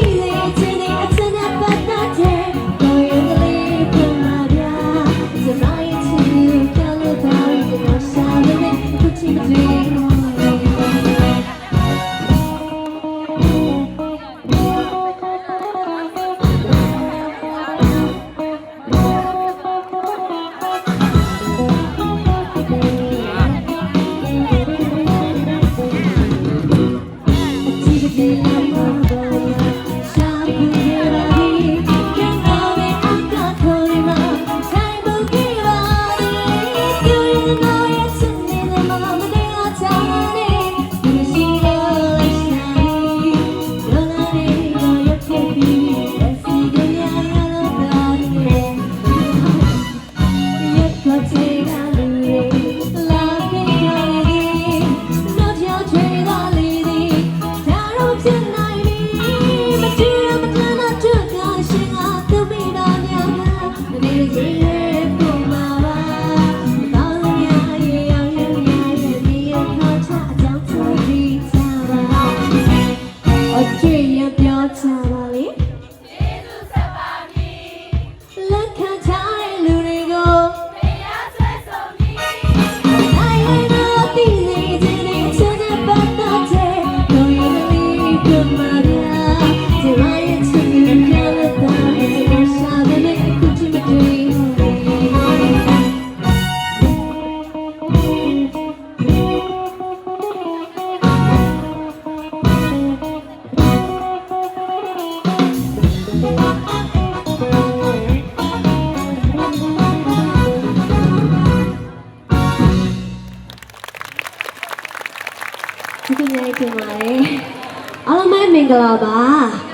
be late. အကျေရပြောချင်ပါလေကျေးဇူးဆက်ပါမည်လက်ခံထားတဲ့လူတွေကိုဖျားဆွဲဆုံးမည်နိုင်ရင်တော့တည်နေခြင်းနဲ့ဆက်ဆက်ပတ်သက်တဲ့ကိုယ်ရည်လေးပြမရဒီ ပါတယ်။အားလုံးပဲမင်္ဂလာပါ။